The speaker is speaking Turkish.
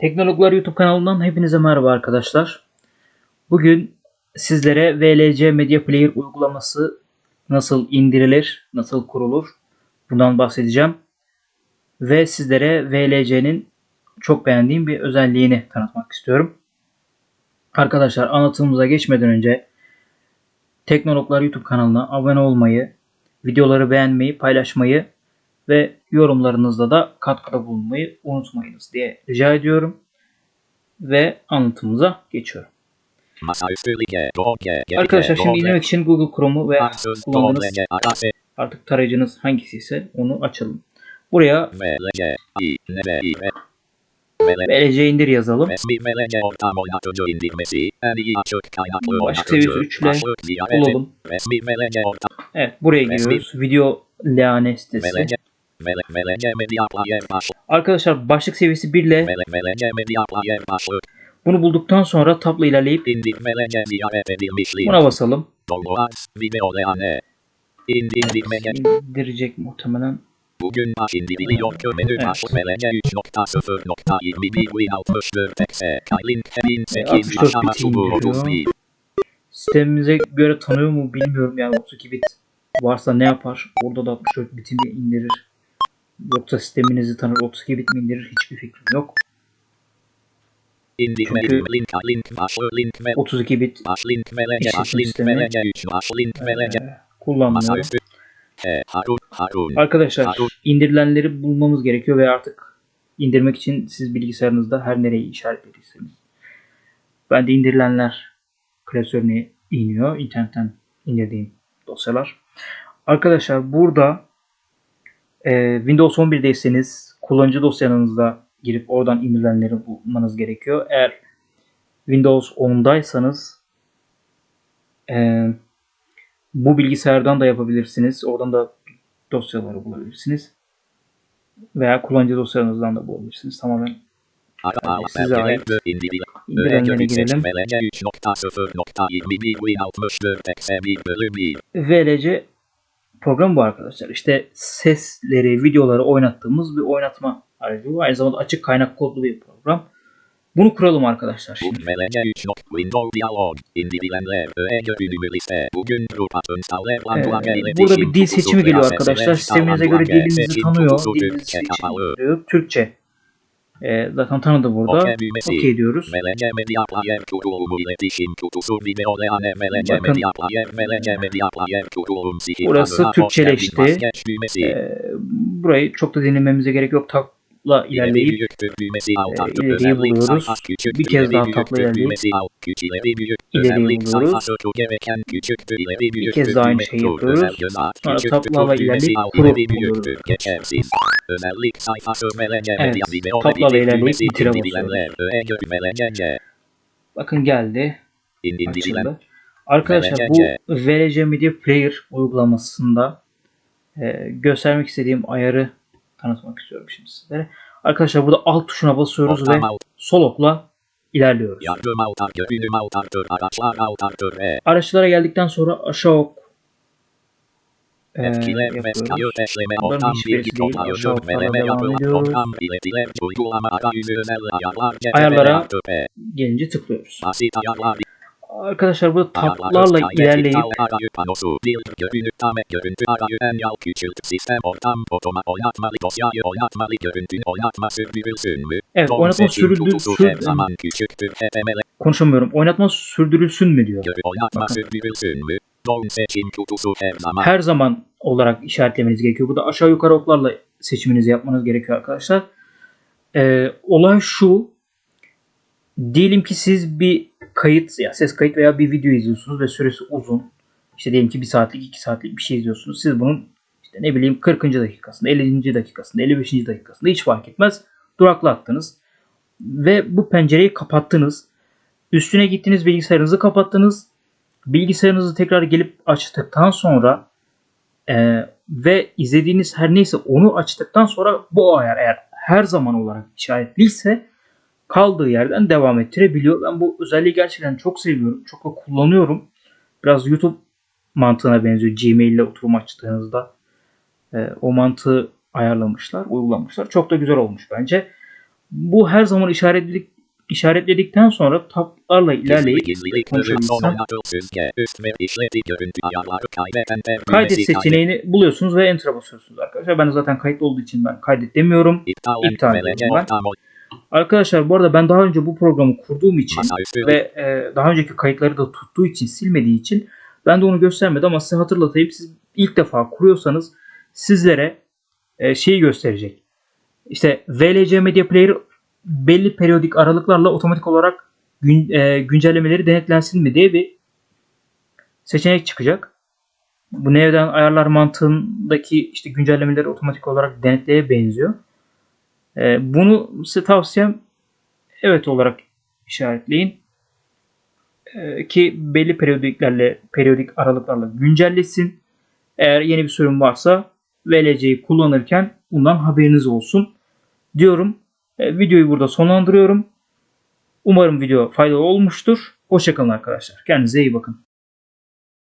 Teknologlar YouTube kanalından hepinize merhaba arkadaşlar. Bugün sizlere VLC Media Player uygulaması nasıl indirilir, nasıl kurulur bundan bahsedeceğim. Ve sizlere VLC'nin çok beğendiğim bir özelliğini tanıtmak istiyorum. Arkadaşlar anlatımımıza geçmeden önce Teknologlar YouTube kanalına abone olmayı, videoları beğenmeyi, paylaşmayı ve yorumlarınızda da katkıda bulunmayı unutmayınız diye rica ediyorum. Ve anlatımıza geçiyorum. Arkadaşlar şimdi indirmek için Google Chrome'u ve kullandığınız artık tarayıcınız hangisi ise onu açalım. Buraya VLC indir yazalım. Üçle başlık ziyaretin, Bulalım. Evet buraya giriyoruz. Video lane sitesi. Arkadaşlar başlık seviyesi 1 ile bunu bulduktan sonra tabla ilerleyip buna basalım. İndirecek muhtemelen. Bugün baş indiriliyor Evet. başlık VLG 3.0.21 Win64 exe, link 1008 64 aşama bit çubuğu indiriyor. 31. Sistemimize göre tanıyor mu bilmiyorum yani 32 bit varsa ne yapar? Orada da 64 biti mi indirir? Yoksa sisteminizi tanır 32 bit mi indirir? Hiçbir fikrim yok. Çünkü- link link başlık link ve 32 bit İşletim baş link sistemi. VLG 3 baş link VLG e. Arkadaşlar indirilenleri bulmamız gerekiyor ve artık indirmek için siz bilgisayarınızda her nereyi işaretlediyseniz. Ben de indirilenler klasörüne iniyor. internetten indirdiğim dosyalar. Arkadaşlar burada e, Windows 11'deyseniz kullanıcı dosyanızda girip oradan indirilenleri bulmanız gerekiyor. Eğer Windows 10'daysanız e, bu bilgisayardan da yapabilirsiniz. Oradan da dosyaları bulabilirsiniz. Veya kullanıcı dosyanızdan da bulabilirsiniz. Tamamen size ait. girelim. VLG 3.0.21 Win64 exe 1 bölü 1. VLC program bu arkadaşlar. İşte sesleri, videoları oynattığımız bir oynatma aracı bu. Aynı zamanda açık kaynak kodlu bir program. Bunu kuralım arkadaşlar. Şimdi. Bugün VLG 3 nok Windows Dialog indirilenler öğe bölümü liste bugün grup installer Ee, burada bir dil seçimi geliyor arkadaşlar. Sisteminize göre dilinizi tanıyor. Dilinizi seçiyor. Türkçe. Ee, zaten tanıdı burada. Okey diyoruz. Bakın. Burası Türkçeleşti. Ee, burayı çok da dinlememize gerek yok. Tabla ilerleyip e, özellik buluyoruz. Bir kez daha tabla ilerleyip düğmesi alt küç ileri büyük ileriyi özellik buluyoruz. büyüktür kez daha aynı şeyi yapıyoruz. Sonra tablala ilerleyip büyüktür buluyoruz. Özellik sayfası VLG Evet, tablala ilerleyip bitire VLG bakın geldi. açıldı. Arkadaşlar bu. VLC Media Player uygulamasında e, göstermek istediğim ayarı tanıtmak istiyorum şimdi sizlere. Arkadaşlar burada alt tuşuna basıyoruz ve sol okla ilerliyoruz. yardım alt ünüm alt araçlar alt ve Araçlara geldikten sonra aşağı ok e, yapıyoruz. Bunların hiçbirisi değil. Aşağı oklarla devam ediyoruz. Ayarlara- Gelince tıklıyoruz. Arkadaşlar burada tablarla ilerleyip oynatma sürdürülsün evet oynatma seçim sürdür, konuşamıyorum. Oynatma sürdürülsün mü diyor. Bakın. sürdürülsün her zaman olarak işaretlemeniz gerekiyor. Bu da aşağı yukarı oklarla seçiminizi yapmanız gerekiyor arkadaşlar. Ee, olay şu. Diyelim ki siz bir kayıt, ya ses kayıt veya bir video izliyorsunuz ve süresi uzun. İşte diyelim ki 1 saatlik, 2 saatlik bir şey izliyorsunuz. Siz bunun işte ne bileyim 40. dakikasında, 50. dakikasında, 55. dakikasında hiç fark etmez. Duraklattınız. Ve bu pencereyi kapattınız. Üstüne gittiniz bilgisayarınızı kapattınız. Bilgisayarınızı tekrar gelip açtıktan sonra e, ve izlediğiniz her neyse onu açtıktan sonra bu ayar eğer her zaman olarak işaretliyse kaldığı yerden devam ettirebiliyor. Ben bu özelliği gerçekten çok seviyorum. Çok da kullanıyorum. Biraz YouTube mantığına benziyor. Gmail ile oturum açtığınızda e, o mantığı ayarlamışlar, uygulamışlar. Çok da güzel olmuş bence. Bu her zaman işaretledik, işaretledikten sonra tablarla ilerleyip kaydeden kaydet seçeneğini buluyorsunuz ve enter'a basıyorsunuz arkadaşlar. Ben zaten kayıtlı olduğu için ben kaydet demiyorum. İptal İptal ediyorum ben. Arkadaşlar bu arada ben daha önce bu programı kurduğum için ve e, daha önceki kayıtları da tuttuğu için silmediği için ben de onu göstermedim ama size hatırlatayım siz ilk defa kuruyorsanız sizlere e, şeyi gösterecek. İşte VLC Media Player belli periyodik aralıklarla otomatik olarak gün, e, güncellemeleri denetlensin mi diye bir seçenek çıkacak. Bu nevden ayarlar mantığındaki işte güncellemeleri otomatik olarak denetleye benziyor. E, bunu size tavsiyem evet olarak işaretleyin. Ee, ki belli periyodiklerle periyodik aralıklarla güncellesin. Eğer yeni bir sorun varsa VLC'yi kullanırken bundan haberiniz olsun diyorum. Ee, videoyu burada sonlandırıyorum. Umarım video faydalı olmuştur. Hoşçakalın arkadaşlar. Kendinize iyi bakın.